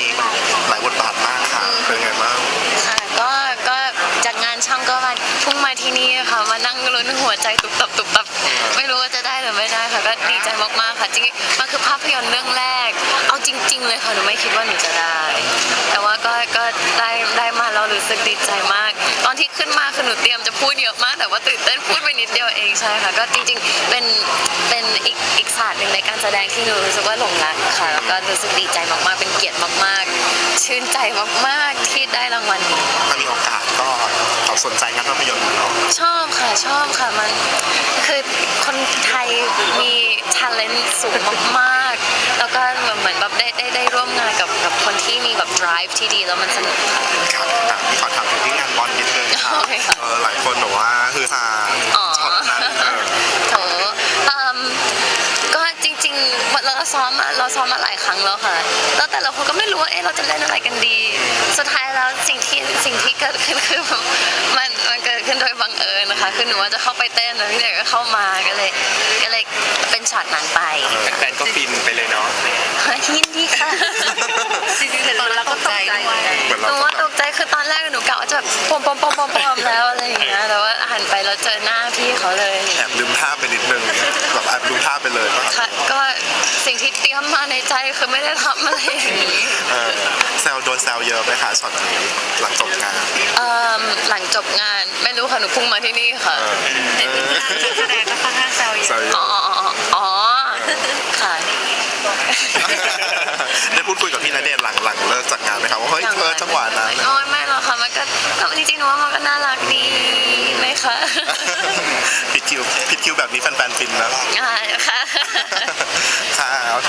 นี้มันหลายบทบาทมากค่ะเป็นไงบ้างค่ะก็ก็จากงานช่องก็มาพุ่งมาที่นี่ค่ะมานั่งลุ้นหัวใจตุบตับตุบตับไม่รู้ว่าจะได้หรือไม่ได้ค่ะก็ดีใจมากๆค่ะจริงๆมันคือภาพยนตร์เรื่องแรก เอาจริง ๆ เลยค่ะหนูไม่คิดว่าหนูจะได้ แต่ว่าก็ก็ได้ได้มาแล้วรู้สึกดีใจมาก ตอนที่ขึ้นมาคือหนูเตรียมจะพูดเยอะมาก แต่ว่าตื่นเต้นพูดไปนิดเดียวเองใช่ค่ะก็จริง ๆ เป็นเป็นอีกอีกศาสตร์หนึ่งในการแสดงที่หนูรู้สึกว่าหลงรักค่ะแล้วก็รู้สึกดีใจมากๆเป็นเกียรติมากๆชื่น ใจมากๆที่ได้รางวัลนี้ถ้ามีโอกาสก็ขอสนใจงานภาพยนตร์เนาะชอบค่ะชอบค่ะมันคือคนไทยมี talent สูงมากๆ แล้วก็เหมือนแบบได้ได้ได้ร่วมงานกับกับคนที่มีแบบ drive ที่ดีแล้วมันสนุกค่ะ ครับอะพี่ขอถามถึงที่งานบอลนิดนึงค่ะโอเคค่ะ เออหลายคนบอกว่าคือฮาอ๋อ ช็อตนั้นเออโถอืมก็จริงๆเราซ้อมมาเราซ้อมมาหลายครั้งแล้วค่ะ แล้วแต่ละคนก็ไม่รู้ว่าเอ๊ะเราจะเล่นอะไรกันดี สุดท้ายแล้วสิ่งที่สิ่งที่เกิดขึ้นคือแบบมันมันเกิดขึ้นโดยบังเอิญนะคะคือหนูว่าจะเข้าไปเต้นแล้วพี่เด็กก็เข้ามาก็เลยก็เลยเป็นช็อตนั้นไปแฟนๆก็ฟินไปเลยเนาะยินดีค่ะจริงๆเห็นแล้วก็ตกใจด้วยเหมือนหเรานูก็ว่าแบตบกใจคือตอนแรกหนูกะว่าจะแบบปมปมปมปมปมแล้วอะไรอย่างเงี้ยแต่ว่าหันไปแล้วเจอหน้าพี่เขาเลยแอบลืมท่าไปนิดนึงแบบแอบลืมท่าไปเลยป่ะ ค่ะก็สิ่งที่เตรียมมาในใจคือไม่ได้ทำอะไรอย่างนี้ เออแซวโดนแซวเยอะไหมคะช็อตนี้หลังจบงาน เอิ่มหลังจบงานไม่รู้ค่ะหนูพุ่งมาที่นี่ค่ะ เออในพื้นที่การแสดงก็ค่อนข้างแซวเยแซวอะเยอ๋ออะอ๋ออ๋อค่ะ ได้พูดคุยกับพี่ณเดชน์หลังหลังเลิกจากงานไหมครับว่าเฮ้ยเธอจังหวะนั้น โอ้ยไม่หรอกค่ะมันก็ก็จริงๆหนูว่ามันก็น่ารักดีไหม คะผิดคิวผิดคิวแบบนี้แฟนๆฟินแล้ว อ่าค่ะ ค่ะโอเค